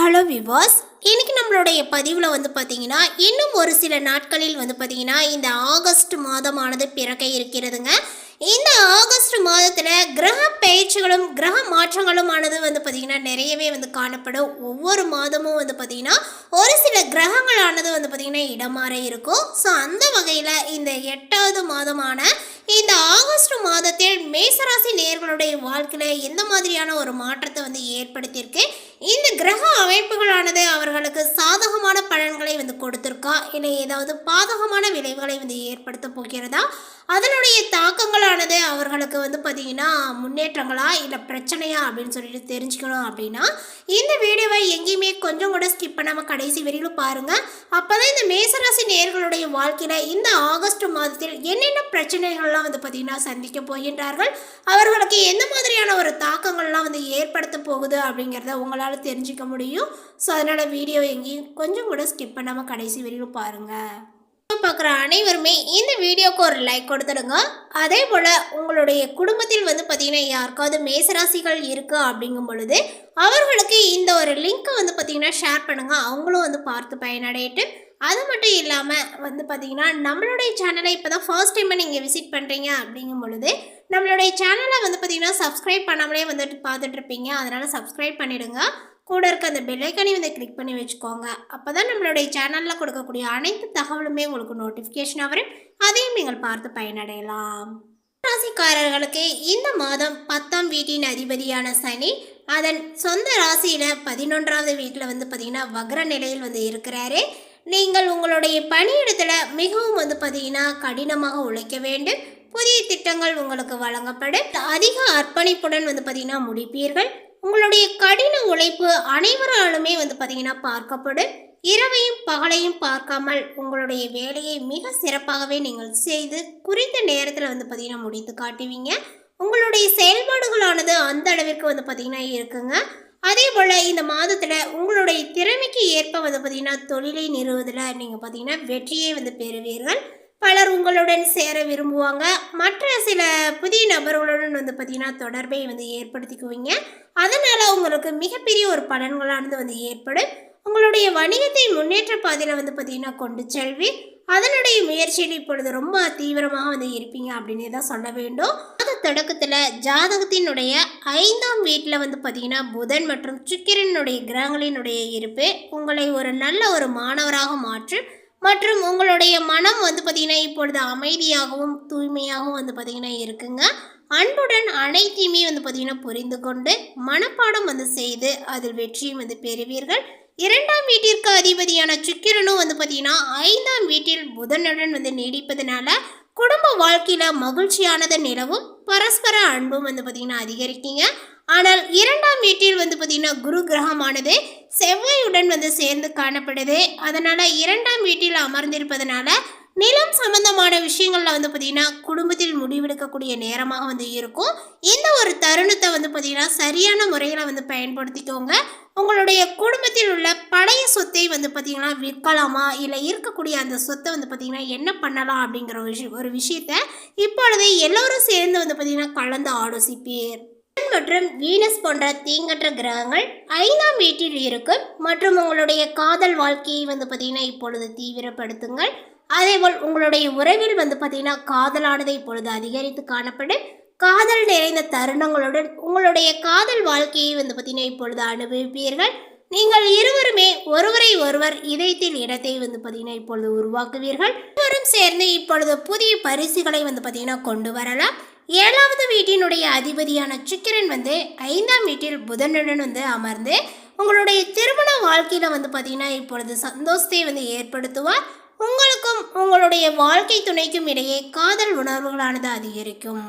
Hello விவாஸ் இன்றைக்கி நம்மளுடைய பதிவில் வந்து பார்த்தீங்கன்னா இன்னும் ஒரு சில நாட்களில் வந்து பார்த்திங்கன்னா இந்த ஆகஸ்ட் மாதமானது பிறக்க இருக்கிறதுங்க. இந்த ஆகஸ்ட் மாதத்தில் கிரக பயிற்சிகளும் கிரக மாற்றங்களும் ஆனது வந்து பார்த்திங்கன்னா நிறையவே வந்து காணப்படும். ஒவ்வொரு மாதமும் வந்து பார்த்திங்கன்னா ஒரு சில கிரகங்களானது வந்து பார்த்திங்கன்னா இடமாற இருக்கும். ஸோ அந்த வகையில் இந்த எட்டாவது மாதமான இந்த ஆகஸ்ட் மாதத்தில் மேசராசி நேர்களுடைய வாழ்க்கையில் எந்த மாதிரியான ஒரு மாற்றத்தை வந்து ஏற்படுத்தியிருக்கு? இந்த கிரக அமைப்புகளானது அவர்களுக்கு சாதகமான பலன்களை வந்து கொடுத்துருக்கா? இல்லை ஏதாவது பாதகமான விளைவுகளை வந்து ஏற்படுத்த போகிறதா? அதனுடைய தாக்கங்களானது அவர்களுக்கு வந்து பார்த்திங்கன்னா முன்னேற்றங்களா இல்லை பிரச்சனையா அப்படின்னு சொல்லிட்டு தெரிஞ்சுக்கணும் அப்படின்னா இந்த வீடியோவை எங்கேயுமே கொஞ்சம் கூட ஸ்கிப் பண்ணாமல் கடைசி வரையிலும் பாருங்கள் அப்போ தான் இந்த மேசராசி நேர்களுடைய வாழ்க்கையில் இந்த ஆகஸ்ட் மாதத்தில் என்னென்ன பிரச்சனைகள்லாம் வந்து பார்த்திங்கன்னா சந்திக்க போகின்றார்கள்? அவர்களுக்கு எந்த மாதிரியான ஒரு தாக்கங்கள்லாம் வந்து ஏற்படுத்த போகுது அப்படிங்கிறத உங்களால் தெரிஞ்சுக்க முடியும். ஸோ அதனால் வீடியோ எங்கேயும் கொஞ்சம் கூட ஸ்கிப் பண்ணாமல் கடைசி வரையிலும் பாருங்கள் பார்க்குற அனைவருமே இந்த வீடியோக்கு ஒரு லைக் கொடுத்துடுங்க. அதே போல் உங்களுடைய குடும்பத்தில் வந்து பார்த்திங்கன்னா யாருக்காவது மேசராசிகள் இருக்குது அப்படிங்கும் பொழுது அவர்களுக்கு இந்த ஒரு லிங்க்கை வந்து பார்த்தீங்கன்னா ஷேர் பண்ணுங்கள் அவங்களும் வந்து பார்த்து பயனடையிட்டு. அது மட்டும் இல்லாமல் வந்து பார்த்தீங்கன்னா நம்மளுடைய சேனலை இப்போ தான் ஃபர்ஸ்ட் டைம் நீங்கள் விசிட் பண்ணுறீங்க அப்படிங்கும் பொழுது நம்மளுடைய சேனலை வந்து பார்த்திங்கன்னா சப்ஸ்கிரைப் பண்ணாமலே வந்துட்டு பார்த்துட்ருப்பீங்க அதனால் சப்ஸ்கிரைப் பண்ணிவிடுங்க கூட இருக்க அந்த பெல்லைக்கனி வந்து கிளிக் பண்ணி வச்சுக்கோங்க. அப்போ தான் நம்மளுடைய சேனலில் கொடுக்கக்கூடிய அனைத்து தகவலுமே உங்களுக்கு நோட்டிஃபிகேஷன் வரும். அதையும் நீங்கள் பார்த்து பயனடையலாம். ராசிக்காரர்களுக்கு இந்த மாதம் பத்தாம் வீட்டின் அதிபதியான சனி அதன் சொந்த ராசியில் பதினொன்றாவது வீட்டில் வந்து பார்த்திங்கன்னா வக்ர நிலையில் வந்து இருக்கிறாரு. நீங்கள் உங்களுடைய பணியிடத்தில் மிகவும் வந்து பார்த்தீங்கன்னா கடினமாக உழைக்க வேண்டும். புதிய திட்டங்கள் உங்களுக்கு வழங்கப்படும். அதிக அர்ப்பணிப்புடன் வந்து பார்த்தீங்கன்னா முடிப்பீர்கள். உங்களுடைய கடின உழைப்பு அனைவராலுமே வந்து பார்த்தீங்கன்னா பார்க்கப்படும். இரவையும் பகலையும் பார்க்காமல் உங்களுடைய வேலையை மிக சிறப்பாகவே நீங்கள் செய்து குறித்த நேரத்தில் வந்து பார்த்தீங்கன்னா முடித்து காட்டுவீங்க. உங்களுடைய செயல்பாடுகளானது அந்த அளவிற்கு வந்து பார்த்தீங்கன்னா இருக்குங்க. அதே போல் இந்த மாதத்தில் உங்களுடைய திறமைக்கு ஏற்ப வந்து பார்த்தீங்கன்னா தொழிலை நிறுவதில் நீங்கள் பார்த்தீங்கன்னா வெற்றியை வந்து பெறுவீர்கள். பலர் உங்களுடன் சேர விரும்புவாங்க. மற்ற சில புதிய நபர்களுடன் வந்து பார்த்தீங்கன்னா தொடர்பை வந்து ஏற்படுத்திக்குவீங்க. அதனால் உங்களுக்கு மிகப்பெரிய ஒரு பலன்களானது வந்து ஏற்படும். உங்களுடைய வணிகத்தை முன்னேற்ற பாதையில் வந்து பார்த்திங்கன்னா கொண்டு செல்வி அதனுடைய முயற்சியில் இப்பொழுது ரொம்ப தீவிரமாக வந்து இருப்பீங்க அப்படின்னே தான் சொல்ல வேண்டும். அது தொடக்கத்தில் ஜாதகத்தினுடைய ஐந்தாம் வீட்டில் வந்து பார்த்தீங்கன்னா புதன் மற்றும் சுக்கிரனுடைய கிரகங்களினுடைய இருப்பு உங்களை ஒரு நல்ல ஒரு மாணவராக மாற்றும் மற்றும் உங்களுடைய மனம் வந்து பார்த்திங்கன்னா இப்பொழுது அமைதியாகவும் தூய்மையாகவும் வந்து பார்த்திங்கன்னா இருக்குங்க. அன்புடன் அனைத்தையுமே வந்து பார்த்திங்கன்னா புரிந்து கொண்டு மனப்பாடம் வந்து செய்து அதில் வெற்றியும் வந்து பெறுவீர்கள். இரண்டாம் வீட்டிற்கு அதிபதியான சுக்கிரனும் வந்து பார்த்திங்கன்னா ஐந்தாம் வீட்டில் புதனுடன் வந்து நீடிப்பதனால குடும்ப வாழ்க்கையில் மகிழ்ச்சியானது நிலவும். பரஸ்பர அன்பும் வந்து பார்த்திங்கன்னா அதிகரிக்கீங்க. ஆனால் இரண்டாம் வீட்டில் வந்து பார்த்திங்கன்னா குரு கிரகமானது செவ்வாயுடன் வந்து சேர்ந்து காணப்படுது. அதனால் இரண்டாம் வீட்டில் அமர்ந்திருப்பதனால நிலம் சம்பந்தமான விஷயங்களில் வந்து பார்த்திங்கன்னா குடும்பத்தில் முடிவெடுக்கக்கூடிய நேரமாக வந்து இருக்கும். இந்த ஒரு தருணத்தை வந்து பார்த்திங்கன்னா சரியான முறையில் வந்து பயன்படுத்திக்கோங்க. உங்களுடைய குடும்பத்தில் உள்ள பழைய சொத்தை வந்து பார்த்திங்கன்னா விற்கலாமா? இல்லை இருக்கக்கூடிய அந்த சொத்தை வந்து பார்த்திங்கன்னா என்ன பண்ணலாம் அப்படிங்கிற ஒரு விஷயம் ஒரு விஷயத்த இப்பொழுது எல்லோரும் சேர்ந்து வந்து பார்த்திங்கன்னா கலந்து ஆலோசிப்பீர். மற்றும் வீனஸ் போன்ற தீங்கற்ற கிரகங்கள் ஐந்தாம் வீட்டில் இருக்கும். மற்றும் உங்களுடைய காதல் வாழ்க்கையை வந்து பார்த்தீங்கன்னா இப்பொழுது தீவிரப்படுத்துங்கள். அதேபோல் உங்களுடைய உறவில் வந்து பார்த்தீங்கன்னா காதலானதை இப்பொழுது அதிகரித்து காணப்படும் காதல் நிறைந்த தருணங்களுடன் உங்களுடைய காதல் வாழ்க்கையை வந்து பார்த்தீங்கன்னா இப்பொழுது அனுபவிப்பீர்கள். நீங்கள் இருவருமே ஒருவரை ஒருவர் இதயத்தில் இடத்தை வந்து பார்த்தீங்கன்னா இப்பொழுது உருவாக்குவீர்கள். இருவரும் சேர்ந்து இப்பொழுது புதிய பரிசுகளை வந்து பார்த்தீங்கன்னா கொண்டு வரலாம். ஏழாவது வீட்டினுடைய அதிபதியான சுக்கிரன் வந்து ஐந்தாம் வீட்டில் புதனுடன் வந்து அமர்ந்து உங்களுடைய திருமண வாழ்க்கையில் வந்து பார்த்தீங்கன்னா இப்பொழுது சந்தோஷத்தை வந்து ஏற்படுத்துவார். உங்களுடைய வாழ்க்கை துணைக்கும் இடையே காதல் உணர்வுகளானது அதிகரிக்கும்.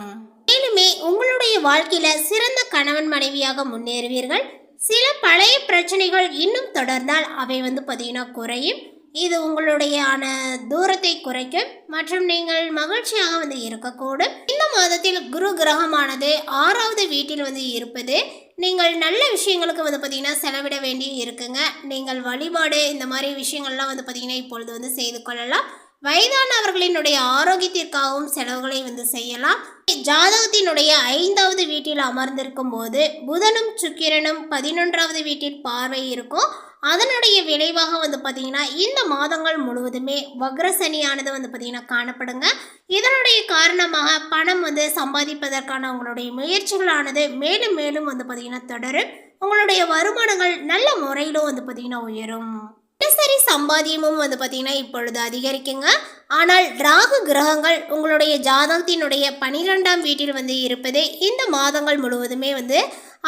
மேலுமே உங்களுடைய வாழ்க்கையில சிறந்த கணவன் மனைவியாக முன்னேறுவீர்கள். சில பழைய பிரச்சனைகள் இன்னும் தொடர்ந்தால் அவை வந்து பார்த்தீங்கன்னா குறையும். இது உங்களுடையான தூரத்தை குறைக்கும். மற்றும் நீங்கள் மகிழ்ச்சியாக வந்து இருக்கக்கூடும். இந்த மாதத்தில் குரு கிரகமானது ஆறாவது வீட்டில் வந்து இருப்பது. நீங்கள் நல்ல விஷயங்களுக்கு வந்து பார்த்தீங்கன்னா செலவிட வேண்டி இருக்குங்க. நீங்கள் வழிபாடு இந்த மாதிரி விஷயங்கள்லாம் வந்து பார்த்தீங்கன்னா இப்பொழுது வந்து செய்து கொள்ளலாம். வயதானவர்களினுடைய ஆரோக்கியத்திற்காகவும் செலவுகளை வந்து செய்யலாம். ஜாதகத்தினுடைய ஐந்தாவது வீட்டில் அமர்ந்திருக்கும் போது புதனும் சுக்கிரனும் பதினொன்றாவது வீட்டில் பார்வை இருக்கும். அதனுடைய விளைவாக வந்து பார்த்தீங்கன்னா இந்த மாதங்கள் முழுவதுமே வக்ரசனியானது வந்து பார்த்தீங்கன்னா காணப்படுங்க. இதனுடைய காரணமாக பணம் வந்து சம்பாதிப்பதற்கான உங்களுடைய முயற்சிகளானது மேலும் மேலும் வந்து பார்த்தீங்கன்னா தொடரும். உங்களுடைய வருமானங்கள் நல்ல முறையிலும் வந்து பார்த்தீங்கன்னா உயரும். தினசரி சம்பாத்தியமும் வந்து பார்த்திங்கன்னா இப்பொழுது அதிகரிக்குங்க. ஆனால் ராகு கிரகங்கள் உங்களுடைய ஜாதகத்தினுடைய பனிரெண்டாம் வீட்டில் வந்து இருப்பது இந்த மாதங்கள் முழுவதுமே வந்து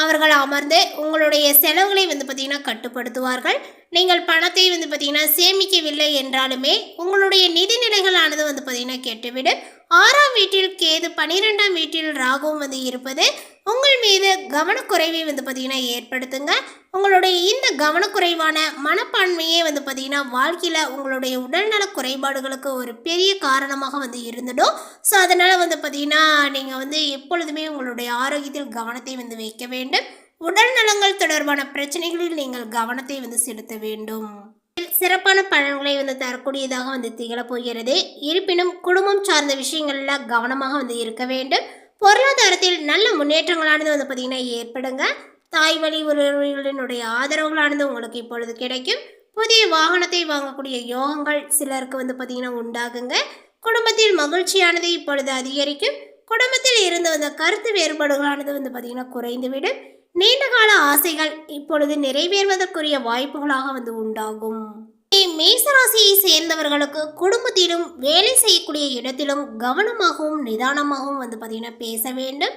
அவர்கள் அமர்ந்து உங்களுடைய செலவுகளை வந்து பார்த்திங்கன்னா கட்டுப்படுத்துவார்கள். நீங்கள் பணத்தை வந்து பார்த்திங்கன்னா சேமிக்கவில்லை என்றாலுமே உங்களுடைய நிதிநிலைகளானது வந்து பார்த்திங்கன்னா கெட்டுவிடும். ஆறாம் வீட்டில் கேது பனிரெண்டாம் வீட்டில் ராகுவும் வந்து இருப்பது உங்கள் மீது கவனக்குறைவை வந்து பார்த்திங்கன்னா ஏற்படுத்துங்க. உங்களுடைய இந்த கவனக்குறைவான மனப்பான்மையே வந்து பார்த்திங்கன்னா வாழ்க்கையில் உங்களுடைய உடல்நல குறைபாடுகளுக்கு ஒரு பெரிய காரணமாக வந்து இருந்துடும். ஸோ அதனால் வந்து பார்த்திங்கன்னா நீங்கள் வந்து எப்பொழுதுமே உங்களுடைய ஆரோக்கியத்தில் கவனத்தை வந்து வைக்க வேண்டும். உடல் நலங்கள் தொடர்பான பிரச்சனைகளில் நீங்கள் கவனத்தை வந்து செலுத்த வேண்டும். சிறப்பான பலன்களை வந்து தரக்கூடியதாக வந்து திகழப்போகிறது. இருப்பினும் குடும்பம் சார்ந்த விஷயங்களில் கவனமாக வந்து இருக்க வேண்டும். பொருளாதாரத்தில் நல்ல முன்னேற்றங்களானது வந்து பார்த்திங்கன்னா ஏற்படுங்க. தாய் வழி உறவுகளினுடைய ஆதரவுகளானது உங்களுக்கு இப்பொழுது கிடைக்கும். புதிய வாகனத்தை வாங்கக்கூடிய யோகங்கள் சிலருக்கு வந்து பார்த்திங்கன்னா உண்டாகுங்க. குடும்பத்தில் மகிழ்ச்சியானது இப்பொழுது அதிகரிக்கும். குடும்பத்தில் இருந்து வந்த கருத்து வேறுபாடுகளானது வந்து பார்த்திங்கன்னா குறைந்துவிடும். நீண்டகால ஆசைகள் இப்பொழுது நிறைவேறுவதற்குரிய வாய்ப்புகளாக வந்து உண்டாகும். மேசராசியை சேர்ந்தவர்களுக்கு குடும்பத்திலும் வேலை செய்யக்கூடிய இடத்திலும் கவனமாகவும் நிதானமாகவும் வந்து பார்த்திங்கன்னா பேச வேண்டும்.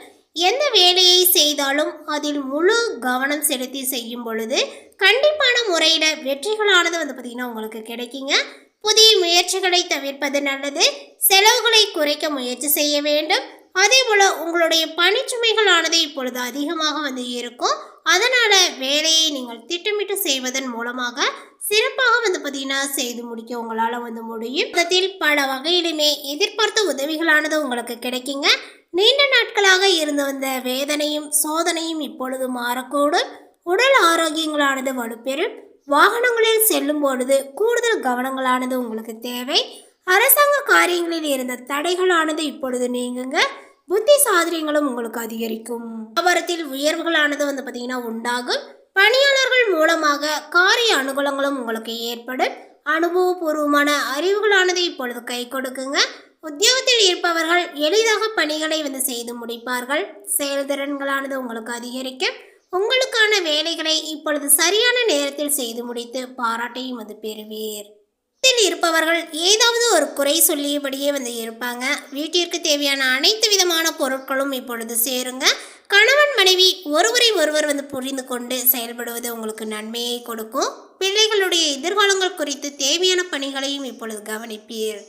எந்த வேலையை செய்தாலும் அதில் முழு கவனம் செலுத்தி செய்யும் பொழுது கண்டிப்பான முறையில் வெற்றிகளானது வந்து பார்த்திங்கன்னா உங்களுக்கு கிடைக்குங்க. புதிய முயற்சிகளை தவிர்ப்பது நல்லது. செலவுகளை குறைக்க முயற்சி செய்ய வேண்டும். அதே போல் உங்களுடைய பணிச்சுமைகளானது இப்பொழுது அதிகமாக வந்து இருக்கும். அதனால் வேலையை நீங்கள் திட்டமிட்டு செய்வதன் மூலமாக சிறப்பாக வந்து பார்த்தீங்கன்னா செய்து முடிக்க உங்களால் வந்து முடியும். அதில் பல வகையிலுமே எதிர்பார்த்த உதவிகளானது உங்களுக்கு கிடைக்குங்க. நீண்ட நாட்களாக இருந்து வந்த வேதனையும் சோதனையும் இப்பொழுது மாறக்கூடும். உடல் ஆரோக்கியங்களானது வலுப்பெறும். வாகனங்களில் செல்லும் பொழுது கூடுதல் கவனங்களானது உங்களுக்கு தேவை. அரசாங்க காரியங்களில் இருந்த தடைகளானது இப்பொழுது நீங்குங்க. புத்தி சாதனைகளும் உங்களுக்கு அதிகரிக்கும். வியாபாரத்தில் உயர்வுகளானது வந்து பார்த்தீங்கன்னா உண்டாகும். பணியாளர்கள் மூலமாக காரிய அனுகூலங்களும் உங்களுக்கு ஏற்படும். அனுபவபூர்வமான அறிவுகளானது இப்பொழுது கை கொடுக்குங்க. உத்தியோகத்தில் இருப்பவர்கள் எளிதாக பணிகளை வந்து செய்து முடிப்பார்கள். செயல்திறன்களானது உங்களுக்கு அதிகரிக்கும். உங்களுக்கான வேலைகளை இப்பொழுது சரியான நேரத்தில் செய்து முடித்து பாராட்டையும் வந்து பெறுவீர். வீட்டில் இருப்பவர்கள் ஏதாவது ஒரு குறை சொல்லியபடியே வந்து இருப்பாங்க. வீட்டிற்கு தேவையான அனைத்து விதமான பொருட்களும் இப்பொழுது சேருங்க. கணவன் மனைவி ஒருவரை ஒருவர் வந்து புரிந்து கொண்டு செயல்படுவது உங்களுக்கு நன்மையை கொடுக்கும். பிள்ளைகளுடைய எதிர்காலங்கள் குறித்து தேவையான பணிகளையும் இப்பொழுது கவனிப்பீர்.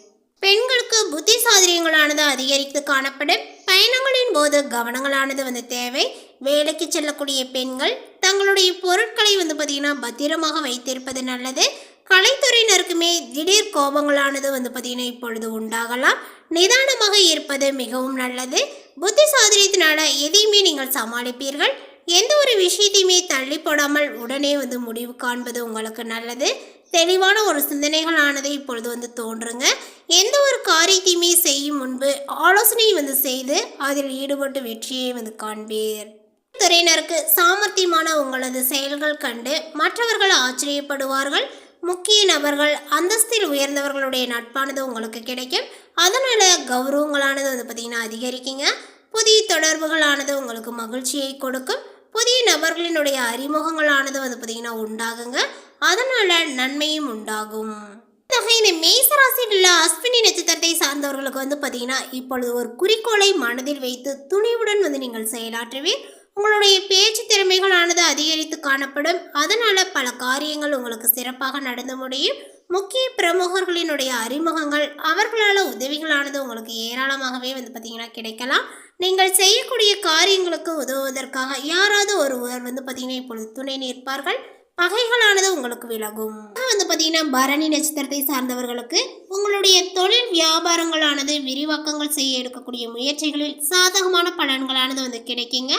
பெண்களுக்கு புத்தி சாதரியங்களானது அதிகரித்து காணப்படும். பயணங்களின் போது கவனங்களானது வந்து தேவை. வேலைக்கு செல்லக்கூடிய பெண்கள் தங்களுடைய பொருட்களை வந்து பார்த்திங்கன்னா பத்திரமாக வைத்திருப்பது நல்லது. கலைத்துறையினருக்குமே திடீர் கோபங்களானது வந்து பார்த்திங்கன்னா இப்பொழுது உண்டாகலாம். நிதானமாக இருப்பது மிகவும் நல்லது. புத்தி சாதனத்தினால எதையுமே நீங்கள் சமாளிப்பீர்கள். எந்த ஒரு விஷயத்தையுமே தள்ளி போடாமல் உடனே வந்து முடிவு காண்பது உங்களுக்கு நல்லது. தெளிவான ஒரு சிந்தனைகளானது இப்பொழுது வந்து தோன்றுங்க. எந்த ஒரு காரியத்தையுமே செய்யும் முன்பு ஆலோசனை வந்து செய்து அதில் ஈடுபட்டு வெற்றியை வந்து காண்பீர். துறையினருக்கு சாமர்த்தியமான உங்களது செயல்கள் கண்டு மற்றவர்கள் ஆச்சரியப்படுவார்கள். முக்கிய நபர்கள் அந்தஸ்தில் உயர்ந்தவர்களுடைய நட்பானது உங்களுக்கு கிடைக்கும். அதனால் கௌரவங்களானது வந்து பார்த்திங்கன்னா அதிகரிக்குங்க. புதிய தொடர்புகளானது உங்களுக்கு மகிழ்ச்சியை கொடுக்கும். புதிய நபர்களினுடைய அறிமுகங்களானது வந்து பார்த்திங்கன்னா உண்டாகுங்க. அதனால் நன்மையும் உண்டாகும். இத்தகைய இந்த மேசராசியில் உள்ள அஸ்வினி நட்சத்திரத்தை சார்ந்தவர்களுக்கு வந்து பார்த்தீங்கன்னா இப்பொழுது ஒரு குறிக்கோளை மனதில் வைத்து துணிவுடன் வந்து நீங்கள் செயலாற்றுவீர். உங்களுடைய பேச்சு திறமைகளானது அதிகரித்து காணப்படும். அதனால பல காரியங்கள் உங்களுக்கு சிறப்பாக நடந்து முடியும். முக்கிய பிரமுகர்களினுடைய அறிமுகங்கள் அவர்களால் உதவிகளானது உங்களுக்கு ஏராளமாகவே வந்து பார்த்தீங்கன்னா கிடைக்கலாம். நீங்கள் செய்யக்கூடிய காரியங்களுக்கு உதவுவதற்காக யாராவது ஒருவர் வந்து பார்த்தீங்கன்னா இப்பொழுது துணை நிற்பார்கள். பகைகளானது உங்களுக்கு விலகும். வந்து பார்த்தீங்கன்னா பரணி நட்சத்திரத்தை சார்ந்தவர்களுக்கு உங்களுடைய தொழில் வியாபாரங்களானது விரிவாக்கங்கள் செய்ய எடுக்கக்கூடிய முயற்சிகளில் சாதகமான பலன்களானது வந்து கிடைக்குங்க.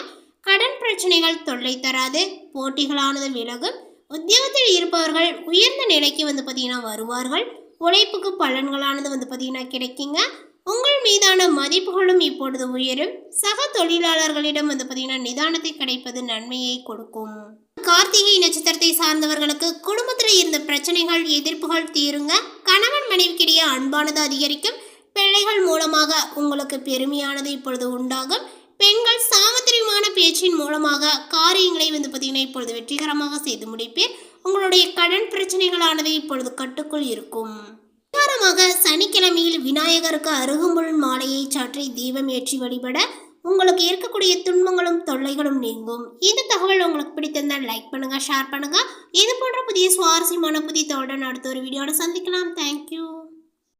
கடன் பிரச்சனைகள் தொல்லை தராது. போட்டிகளானது விலகும். உத்தியோகத்தில் இருப்பவர்கள் உயர்ந்த நிலைக்கு வந்து பார்த்தீங்கன்னா வருவார்கள். உழைப்புக்கு பலன்களானது வந்து பார்த்தீங்கன்னா கிடைக்குங்க. உங்கள் மீதான மதிப்புகளும் இப்பொழுது உயரும். சக தொழிலாளர்களிடம் வந்து பார்த்தீங்கன்னா நிதானத்தை கிடைப்பது நன்மையை கொடுக்கும். கார்த்திகை நட்சத்திரத்தை சார்ந்தவர்களுக்கு குடும்பத்தில் இருந்த பிரச்சனைகள் எதிர்ப்புகள் தீருங்க. கணவன் மனைவிக்கிடையே அன்பானது அதிகரிக்கும். பிள்ளைகள் மூலமாக உங்களுக்கு பெருமையானது இப்பொழுது உண்டாகும். பெண்கள் சாமத்திரியமான பேச்சின் மூலமாக காரியங்களை வந்து பார்த்தீங்கன்னா இப்பொழுது வெற்றிகரமாக செய்து முடிப்பீர். உங்களுடைய கடன் பிரச்சனைகளானது இப்பொழுது கட்டுக்குள் இருக்கும். பிரகாரமாக சனிக்கிழமையில் விநாயகருக்கு அருகம்புல் மாலையை சாற்றி தீபம் ஏற்றி வழிபட உங்களுக்கு இருக்கக்கூடிய துன்பங்களும் தொல்லைகளும் நீங்கும். இந்த தகவல் உங்களுக்கு பிடித்திருந்தால் லைக் பண்ணுங்க ஷேர் பண்ணுங்க. இது போன்ற புதிய சுவாரஸ்யமான புதிய தோடன் அடுத்த ஒரு வீடியோட சந்திக்கலாம். தேங்க்யூ